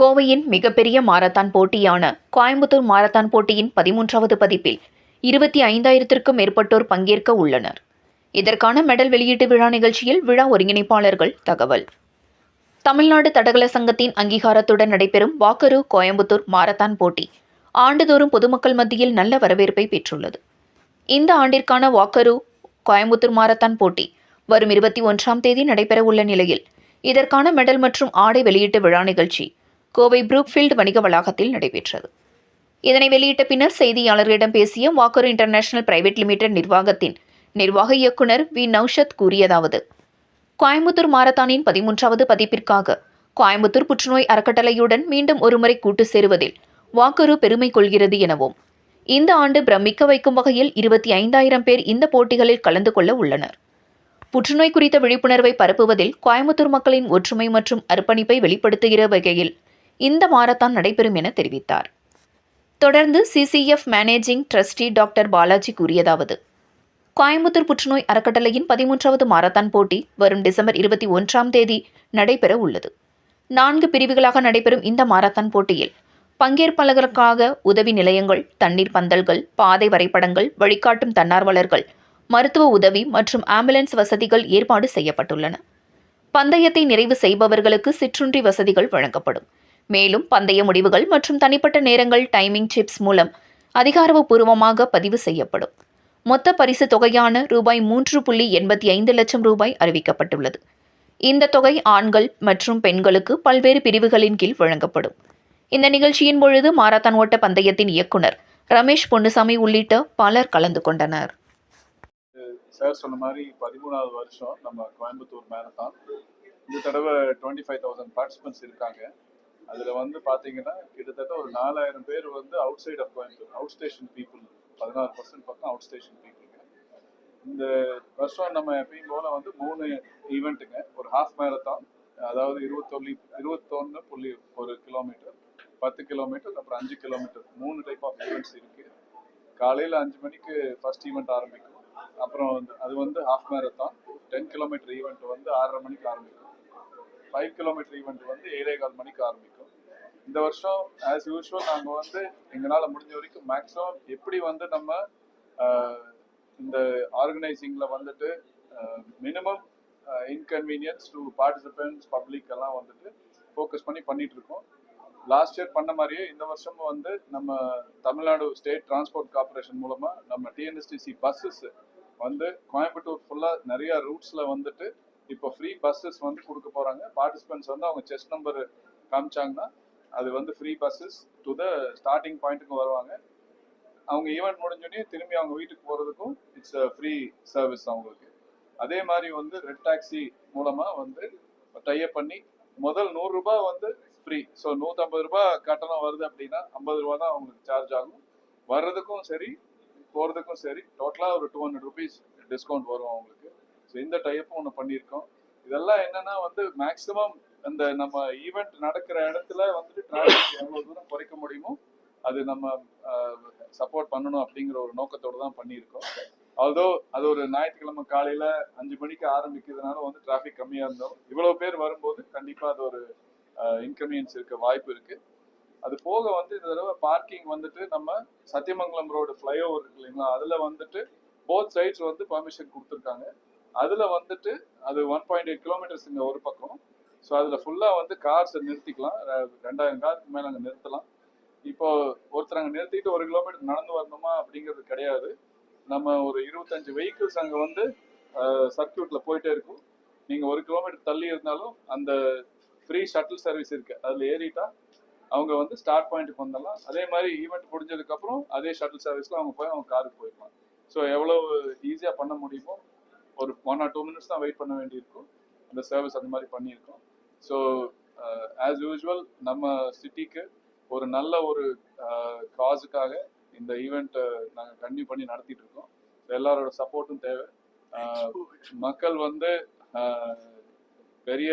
கோவையின் மிகப்பெரிய marathon போட்டியான Coimbatore marathon போட்டியின் பதிமூன்றாவது பதிப்பில் இருபத்தி ஐந்தாயிரத்திற்கும் மேற்பட்டோர் பங்கேற்க உள்ளனர். இதற்கான மெடல் வெளியீட்டு விழா நிகழ்ச்சியில் விழா ஒருங்கிணைப்பாளர்கள் தகவல். தமிழ்நாடு தடகள சங்கத்தின் அங்கீகாரத்துடன் நடைபெறும் வாக்கரு கோயம்புத்தூர் மாரத்தான் போட்டி ஆண்டுதோறும் பொதுமக்கள் மத்தியில் நல்ல வரவேற்பை பெற்றுள்ளது. இந்த ஆண்டிற்கான வாக்கரு கோயம்புத்தூர் மாரத்தான் போட்டி வரும் இருபத்தி ஒன்றாம் தேதி நடைபெறவுள்ள நிலையில் இதற்கான மெடல் மற்றும் ஆடை வெளியீட்டு விழா நிகழ்ச்சி கோவை புரூக்ஃபீல்டு வணிக வளாகத்தில் நடைபெற்றது. இதனை வெளியிட்ட பின்னர் செய்தியாளர்களிடம் பேசிய வாக்கரு இன்டர்நேஷனல் பிரைவேட் லிமிடெட் நிர்வாகத்தின் நிர்வாக இயக்குனர் வி. நௌஷத் கூறியதாவது கோயம்புத்தூர் மாரத்தானின் பதிமூன்றாவது பதிப்பிற்காக கோயம்புத்தூர் புற்றுநோய் அறக்கட்டளையுடன் மீண்டும் ஒருமுறை கூட்டு சேருவதில் வாக்கரு பெருமை கொள்கிறது எனவும் இந்த ஆண்டு பிரமிக்க வைக்கும் வகையில் இருபத்தி ஐந்தாயிரம் பேர் இந்த போட்டிகளில் கலந்து கொள்ள உள்ளனர். புற்றுநோய் குறித்த விழிப்புணர்வை பரப்புவதில் கோயம்புத்தூர் மக்களின் ஒற்றுமை மற்றும் அர்ப்பணிப்பை வெளிப்படுத்துகிற வகையில் இந்த மாரத்தான் நடைபெறும் என தெரிவித்தார். தொடர்ந்து CCF managing trustee doctor Balaji கூறியதாவது கோயம்புத்தூர் புற்றுநோய் அறக்கட்டளையின் பதிமூன்றாவது மாரத்தான் போட்டி வரும் டிசம்பர் இருபத்தி ஒன்றாம் தேதி நடைபெற உள்ளது. நான்கு பிரிவுகளாக நடைபெறும் இந்த மாரத்தான் போட்டியில் பங்கேற்பாளர்களுக்காக உதவி நிலையங்கள் தண்ணீர் பந்தல்கள் பாதை வரைபடங்கள் வழிகாட்டும் தன்னார்வலர்கள் மருத்துவ உதவி மற்றும் ஆம்புலன்ஸ் வசதிகள் ஏற்பாடு செய்யப்பட்டுள்ளன. பந்தயத்தை நிறைவு செய்பவர்களுக்கு சிற்றுண்டி வசதிகள் வழங்கப்படும். மேலும் பந்தய முடிவுகள் மற்றும் தனிப்பட்ட நேரங்கள் டைமிங் சிப்ஸ் மூலம் அதிகாரப்பூர்வமாக பதிவு செய்யப்படும். மொத்த பரிசு தொகையான ரூபாய் மூன்று புள்ளி எண்பத்தி ஐந்து லட்சம் ரூபாய் அறிவிக்கப்பட்டுள்ளது. இந்த தொகை ஆண்கள் மற்றும் பெண்களுக்கு பல்வேறு பிரிவுகளின் கீழ் வழங்கப்படும். இந்த நிகழ்ச்சியின் பொழுது மாரத்தான் ஓட்ட பந்தயத்தின் இயக்குனர் ரமேஷ் பொன்னுசாமி உள்ளிட்ட பலர் கலந்து கொண்டனர். சார் சொன்ன மாதிரி பதிமூணாவது வருஷம் நம்ம கோயம்புத்தூர் மேரத்தான் இந்த தடவை டுவெண்ட்டி ஃபைவ் தௌசண்ட் பார்ட்டிசிபென்ட்ஸ் இருக்காங்க. அதில் வந்து பார்த்தீங்கன்னா கிட்டத்தட்ட ஒரு நாலாயிரம் பேர் வந்து outside of Coimbatore out station people பதினாறு பர்சன்ட் பக்கம் அவுட் ஸ்டேஷன் பீப்புளுங்க இந்த வருஷம் நம்ம எப்பயும் போல வந்து மூணு ஈவெண்ட்டுங்க ஒரு ஹாஃப் மேரத்தான் அதாவது இருபத்தொல்லி இருபத்தொன்று புள்ளி ஒரு கிலோமீட்டர் பத்து கிலோமீட்டர் அப்புறம் அஞ்சு கிலோமீட்டர் மூணு டைப் ஆஃப் ஈவெண்ட்ஸ் இருக்கு. காலையில் அஞ்சு மணிக்கு ஃபர்ஸ்ட் ஈவெண்ட் ஆரம்பிக்கும். அப்புறம் வந்து அது வந்து half marathon ten kilometre event வந்து ஆறரை மணிக்கு ஆரம்பிக்கும். ஃபைவ் கிலோமீட்டர் ஈவெண்ட் வந்து ஏழே கால் மணிக்கு ஆரம்பிக்கும். இந்த வருஷம் ஆஸ் யூஷுவல் நாங்கள் வந்து எங்களால் முடிஞ்ச வரைக்கும் மேக்ஸிமம் எப்படி வந்து நம்ம இந்த ஆர்கனைசிங்கில் வந்துட்டு minimum inconvenience to participants public எல்லாம் வந்துட்டு ஃபோக்கஸ் பண்ணி பண்ணிட்டு இருக்கோம். லாஸ்ட் இயர் பண்ண மாதிரியே இந்த வருஷமும் வந்து நம்ம தமிழ்நாடு ஸ்டேட் டிரான்ஸ்போர்ட் கார்பரேஷன் மூலமாக நம்ம டிஎன்எஸ்டிசி பஸ்ஸஸ் வந்து கோயம்புத்தூர் ஃபுல்லாக நிறையா ரூட்ஸில் வந்துட்டு இப்போ ஃப்ரீ பஸ்ஸஸ் வந்து கொடுக்க போகிறாங்க பார்ட்டிசிபென்ட்ஸ் வந்து அவங்க செஸ் நம்பர் காமிச்சாங்கன்னா அது வந்து free buses to the starting பாயிண்ட்டுக்கு வருவாங்க. அவங்க ஈவெண்ட் முடிஞ்சோடனே திரும்பி அவங்க வீட்டுக்கு போகிறதுக்கும் இட்ஸ் அ ஃப்ரீ சர்வீஸ் அவங்களுக்கு. அதே மாதிரி வந்து ரெட் டாக்ஸி மூலமாக வந்து டைப் பண்ணி முதல் நூறுரூபா வந்து ஃப்ரீ ஸோ நூற்றம்பது ரூபாய் கட்டணம் வருது அப்படின்னா ஐம்பது ரூபா தான் அவங்களுக்கு சார்ஜ் ஆகும். வர்றதுக்கும் சரி போகிறதுக்கும் சரி டோட்டலாக ஒரு டூ ஹண்ட்ரட் ருபீஸ் டிஸ்கவுண்ட் வரும் அவங்களுக்கு. ஸோ இந்த டைப்பும் ஒன்று பண்ணியிருக்கோம். இதெல்லாம் என்னென்னா வந்து மேக்ஸிமம் அந்த நம்ம ஈவெண்ட் நடக்கிற இடத்துல வந்துட்டு டிராஃபிக் எவ்வளோ தூரம் குறைக்க முடியுமோ அது நம்ம சப்போர்ட் பண்ணணும் அப்படிங்கிற ஒரு நோக்கத்தோடு தான் பண்ணியிருக்கோம். ஆல்தோ அது ஒரு ஞாயிற்றுக்கிழமை காலையில அஞ்சு மணிக்கு ஆரம்பிக்கிறதுனால வந்து டிராஃபிக் கம்மியா இருந்தோம். இவ்வளவு பேர் வரும்போது கண்டிப்பா அது ஒரு இன்கன்வீனியன்ஸ் இருக்க வாய்ப்பு இருக்கு. அது போக வந்து இந்த தடவை பார்க்கிங் வந்துட்டு நம்ம சத்தியமங்கலம் ரோடு ஃப்ளைஓவர் இருக்கு இல்லைங்களா? அதுல வந்துட்டு போத் சைட்ஸ் வந்து பர்மிஷன் கொடுத்துருக்காங்க. அதுல வந்துட்டு அது ஒன் பாயிண்ட் எயிட் கிலோமீட்டர்ஸ் இங்க ஒரு பக்கம். ஸோ அதுல ஃபுல்லா வந்து கார்ஸை நிறுத்திக்கலாம். ரெண்டாயிரம் காருக்கு மேல அங்க நிறுத்தலாம். இப்போ ஒருத்தர் அங்கே நிறுத்திட்டு ஒரு கிலோமீட்டர் நடந்து வரணுமா அப்படிங்கிறது கிடையாது. நம்ம ஒரு இருபத்தஞ்சு வெஹிக்கிள்ஸ் அங்கே வந்து சர்க்கியூட்டில் போயிட்டே இருக்கும். நீங்க ஒரு கிலோமீட்டர் தள்ளி இருந்தாலும் அந்த ஃப்ரீ ஷட்டில் சர்வீஸ் இருக்கு. அதுல ஏறிட்டா அவங்க வந்து ஸ்டார்ட் பாயிண்ட்டுக்கு வந்துடலாம். அதே மாதிரி ஈவெண்ட் முடிஞ்சதுக்கு அப்புறம் அதே ஷட்டில் சர்வீஸில் அவங்க போய் அவங்க காருக்கு போயிடலாம். ஸோ எவ்வளவு ஈஸியா பண்ண முடியுமோ ஒரு ஒன் ஆர் டூ மினிட்ஸ் தான் வெயிட் பண்ண வேண்டியிருக்கும். அந்த சர்வீஸ் அந்த மாதிரி பண்ணியிருக்கோம். ஸோ ஆஸ் யூஷுவல் நம்ம சிட்டிக்கு ஒரு நல்ல ஒரு காஸுக்காக இந்த ஈவெண்ட்டை நாங்கள் கன்டினியூ பண்ணி நடத்திட்டு இருக்கோம். எல்லாரோட சப்போர்ட்டும் தேவை. ஆஹ் மக்கள் வந்து ஆஹ் பெரிய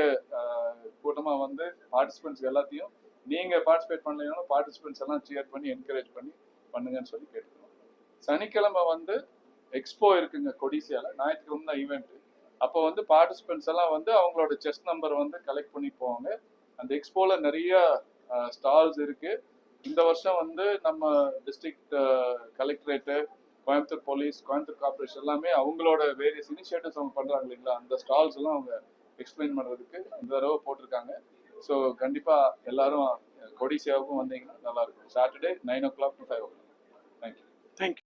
கூட்டமாக வந்து பார்ட்டிசிபென்ட்ஸ் எல்லாத்தையும் நீங்கள் பார்ட்டிசிபேட் பண்ணலைனாலும் பார்ட்டிசிபென்ட்ஸ் எல்லாம் சியர் பண்ணி என்கரேஜ் பண்ணி பண்ணுங்கன்னு சொல்லி கேட்டுக்கிறோம். சனிக்கிழமை வந்து எக்ஸ்போ இருக்குங்க கொடிசியால. ஞாயிற்றுக்கிழமை தான் ஈவெண்ட் அப்போ வந்து பார்ட்டிசிபென்ட்ஸ் எல்லாம் வந்து அவங்களோட செஸ் நம்பர் வந்து கலெக்ட் பண்ணி போவாங்க. அந்த எக்ஸ்போல நிறைய ஸ்டால்ஸ் இருக்கு. இந்த வருஷம் வந்து நம்ம district collectorate Coimbatore police Coimbatore corporation எல்லாமே அவங்களோட வேரியஸ் இனிஷியேட்டிவ்ஸ் அவங்க பண்றாங்க இல்லைங்களா? அந்த ஸ்டால்ஸ் எல்லாம் அவங்க எக்ஸ்பிளைன் பண்றதுக்கு இந்த தடவை போட்டிருக்காங்க. ஸோ கண்டிப்பா எல்லாரும் கொடி சேவாக்கும் வந்தீங்கன்னா நல்லா இருக்கும். Saturday nine o'clock to five o'clock thank you thank you